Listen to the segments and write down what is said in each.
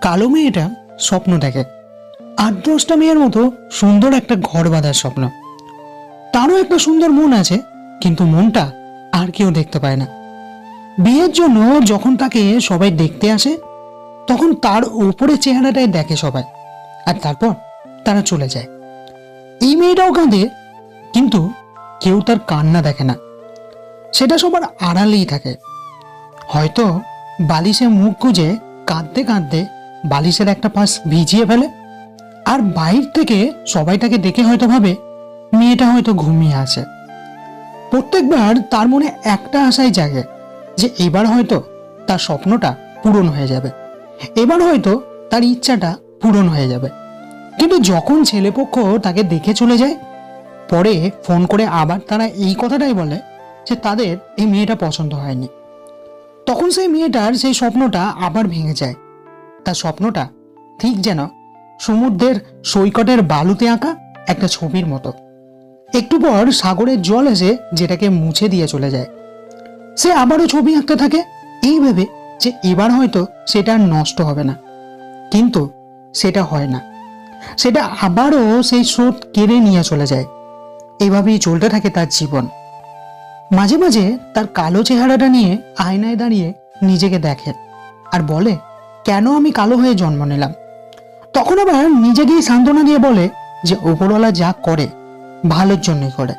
কালো মেয়েটা স্বপ্ন দেখে। আট দশটা মেয়ের মতো সুন্দর একটা ঘর বাঁধার স্বপ্ন। তারও একটা সুন্দর মন আছে, কিন্তু মনটা আর কেউ দেখতে পায় না। বিয়ের জন্য যখন তাকে সবাই দেখতে আসে, তখন তার উপরে চেহারাটাই দেখে সবাই। আর তারপর তারা চলে যায়। এই মেয়েটাও কাঁদে, কিন্তু কেউ তার কান্না দেখে না। সেটা সবার আড়ালেই থাকে। হয়তো বালিশে মুখ গুজে কাঁদতে কাঁদতে বালিশের একটা পাশ ভিজিয়ে ফেলে। আর বাইর থেকে সবাইটাকে দেখে হয়তো ভাবে, মেয়েটা হয়তো ঘুমিয়ে আছে। প্রত্যেকবার তার মনে একটা আশাই জাগে যে এবার হয়তো তার স্বপ্নটা পূরণ হয়ে যাবে। এবার হয়তো তার ইচ্ছাটা পূরণ হয়ে যাবে। কিন্তু যখন ছেলেপক্ষ তাকে দেখে চলে যায়, পরে ফোন করে আবার তারা এই কথাটাই বলে যে তাদের এই মেয়েটা পছন্দ হয়নি। তখন সেই মেয়েটার সেই স্বপ্নটা আবার ভেঙে যায়। তার স্বপ্নটা ঠিক যেন সমুদ্রের সৈকতের বালুতে আঁকা একটা ছবির মতো। একটু পর সাগরের জল এসে যেটাকে মুছে দিয়ে চলে যায়। সে আবারও ছবি আঁকতে থাকে। এই ভেবে যে এবার হয়তো সেটা নষ্ট হবে না। কিন্তু সেটা হয় না। সেটা আবারও সেই স্রোত কেড়ে নিয়ে চলে যায়। এভাবেই চলতে থাকে তার জীবন। মাঝে মাঝে তার কালো চেহারাটা নিয়ে আয়নায় দাঁড়িয়ে নিজেকে দেখে আর বলে কেন আমি কালো হয়ে জন্ম নিলাম? তখন আবার নিজেকেই সান্ত্বনা দিয়ে বলে যে ওপরওয়ালা যা করে, ভালোর জন্যই করে।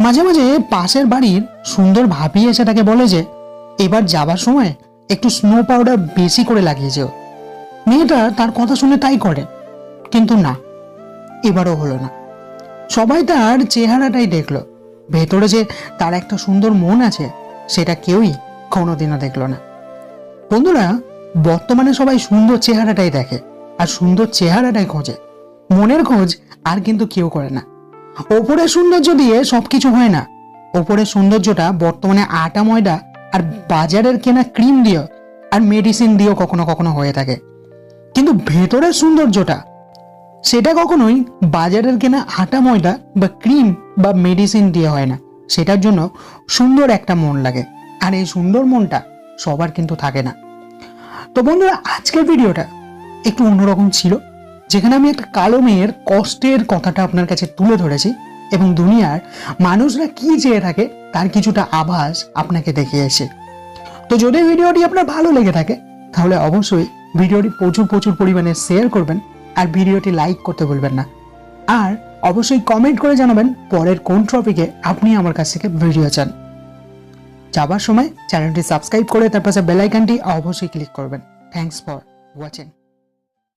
মাঝে মাঝে পাশের বাড়ির সুন্দর ভাবি এসে তাকে বলে যে, এবার যাবার সময় একটু স্নো পাউডার বেশি করে লাগিয়ে যেও। মেয়েটা তার কথা শুনে তাই করে, কিন্তু না, এবারও হলো না। সবাই তার চেহারাটাই দেখল। ভেতরে যে তার একটা সুন্দর মন আছে, সেটা কেউই কোনোদিনও দেখল না। বন্ধুরা বর্তমানে সবাই সুন্দর চেহারাটাই দেখে, আর সুন্দর চেহারাটাই খোঁজে। মনের খোঁজ আর কিন্তু কেউ করে না। ওপরের সৌন্দর্য দিয়ে সবকিছু হয় না। ওপরের সৌন্দর্যটা বর্তমানে আটা ময়দা আর বাজারের কেনা ক্রিম দিয়েও আর মেডিসিন দিয়েও কখনো কখনো হয়ে থাকে। কিন্তু ভেতরের সৌন্দর্যটা, সেটা কখনোই বাজারের কেনা আটা ময়দা বা ক্রিম বা মেডিসিন দিয়ে হয় না। সেটার জন্য সুন্দর একটা মন লাগে। আর এই সুন্দর মনটা সবার কিন্তু থাকে না। তো বন্ধুরা, আজকের ভিডিওটা একটু অন্যরকম ছিল, যেখানে আমি একটা কালো মেয়ের কষ্টের কথাটা আপনার কাছে তুলে ধরেছি এবং দুনিয়ার মানুষরা কি চেয়ে থাকে তার কিছুটা আভাস আপনাকে দেখিয়েছে তো যদি ভিডিওটি আপনার ভালো লেগে থাকে, তাহলে অবশ্যই ভিডিওটি প্রচুর প্রচুর পরিমাণে শেয়ার করবেন আর ভিডিওটি লাইক করতে ভুলবেন না। আর অবশ্যই কমেন্ট করে জানাবেন পরের কোন টপিকে আপনি আমার কাছ থেকে ভিডিও চান। যাবার সময় চ্যানেলটি সাবস্ক্রাইব করে তার পাশে বেলাইকানটি অবশ্যই ক্লিক করবেন। Thanks for watching